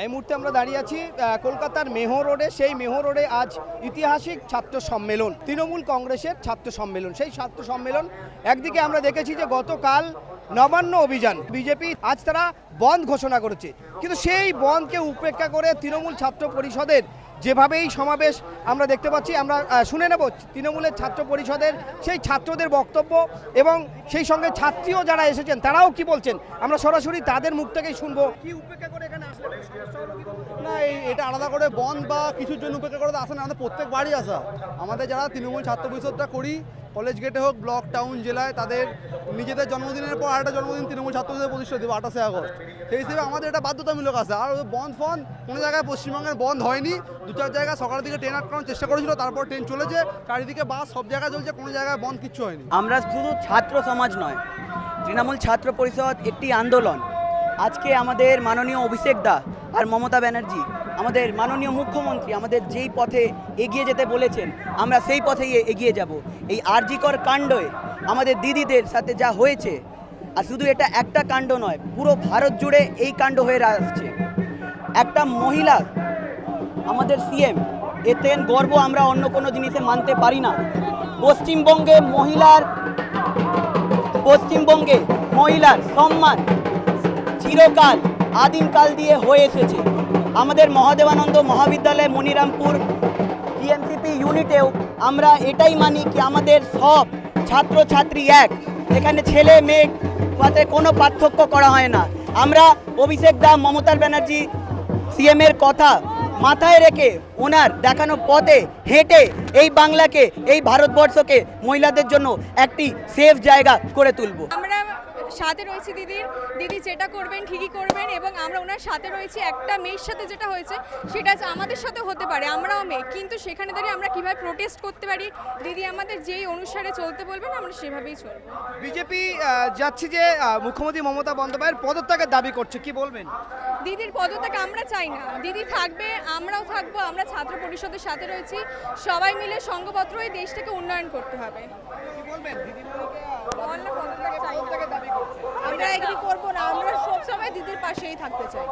এই মুহূর্তে আমরা দাঁড়িয়ে আছি কলকাতার মেহো রোডে। সেই মেহো রোডে আজ ঐতিহাসিক ছাত্র সম্মেলন, তৃণমূল কংগ্রেসের ছাত্র সম্মেলন। সেই ছাত্র সম্মেলন একদিকে আমরা দেখেছি যে গতকাল নবান্ন অভিযান, বিজেপি আজ তারা বন্ধ ঘোষণা করেছে। কিন্তু সেই বন্ধকে উপেক্ষা করে তৃণমূল ছাত্র পরিষদের যেভাবে এই সমাবেশ আমরা দেখতে পাচ্ছি, আমরা শুনে নেব তৃণমূলের ছাত্র পরিষদের সেই ছাত্রদের বক্তব্য এবং সেই সঙ্গে ছাত্রীও যারা এসেছেন, তারাও কি বলছেন? আমরা সরাসরি তাদের মুখ থেকেই শুনব। কি উপেক্ষা করে এখানে না এটা আলাদা করে বন্ধ বা কিছুর জন্য উপেক্ষা করে তো আসে না, আমাদের প্রত্যেকবারই আসা। আমাদের যারা তৃণমূল ছাত্র পরিষদটা করি কলেজ গেটে হোক ব্লক টাউন জেলায়, তাদের নিজেদের জন্মদিনের পর আরেকটা জন্মদিন তৃণমূল ছাত্র পরিষদের প্রতিষ্ঠা দেবো আঠাশে আগস্ট। সেই হিসেবে আমাদের এটা বাধ্যতামূলক আসা আর বন্ধ ফন কোনো জায়গায় পশ্চিমবঙ্গের বন্ধ হয়নি। দু চার জায়গায় সকালের দিকে ট্রেন আটকানোর চেষ্টা করেছিল, তারপর ট্রেন চলেছে। চারিদিকে বাস সব জায়গায় চলছে, কোনো জায়গায় বন্ধ কিচ্ছু হয়নি। আমরা শুধু ছাত্র সমাজ নয়, তৃণমূল ছাত্র পরিষদ একটি আন্দোলন। আজকে আমাদের মাননীয় অভিষেক দা আর মমতা ব্যানার্জি, আমাদের মাননীয় মুখ্যমন্ত্রী আমাদের যেই পথে এগিয়ে যেতে বলেছেন, আমরা সেই পথেই এগিয়ে যাব। এই আরজিকর কাণ্ডে আমাদের দিদিদের সাথে যা হয়েছে, আর শুধু এটা একটা কাণ্ড নয়, পুরো ভারত জুড়ে এই কাণ্ড হয়ে আসছে। একটা মহিলা, আমাদের সিএম, এতেন গর্ব আমরা অন্য কোনো জিনিসে মানতে পারি না। পশ্চিমবঙ্গে মহিলার পশ্চিমবঙ্গে মহিলার সম্মান চিরকাল, আদিমকাল দিয়ে হয়ে এসেছে। আমাদের মহাদেবানন্দ মহাবিদ্যালয় মনিরামপুর টিএমসিপি ইউনিটেও আমরা এটাই মানি কি আমাদের সব ছাত্র ছাত্রী এক। এখানে ছেলে, মেয়ে সাথে কোনো পার্থক্য করা হয় না। আমরা অভিষেক দা, মমতার ব্যানার্জি সিএম এর কথা মাথায় রেখে ওনার দেখানো পথে হেঁটে এই বাংলাকে, এই ভারতবর্ষকে মহিলাদের জন্য একটি সেফ জায়গা করে তুলবো। আমরা সাথে রয়েছি দিদির। দিদি যেটা করবেন ঠিকই করবেন এবং আমরা ওনার সাথে রয়েছি। একটা মেয়ের সাথে যেটা হয়েছে সেটা আমাদের সাথে হতে পারে আমরাও মেয়ে। কিন্তু সেখানে দাঁড়িয়ে আমরা কীভাবে প্রোটেস্ট করতে পারি দিদি আমাদের যেই অনুসারে চলতে বলবেন আমরা সেভাবেই চলবো। বিজেপি যাচ্ছি যে মুখ্যমন্ত্রী মমতা বন্দ্যোপাধ্যায়ের পদত্যাগের দাবি করছে কি বলবেন? দিদির পদত্যাগ আমরা চাই না। দিদি থাকবে আমরাও থাকব আমরা ছাত্র পরিষদের সাথে রয়েছি। সবাই মিলে সংঘপত্র এই দেশটাকে উন্নয়ন করতে হবে। কি বলবেন? চাই না। পদত্যাগের দাবি করছে আমরা এগ্রি করব না আমরা সবসময় দিদির পাশেই থাকতে চাই।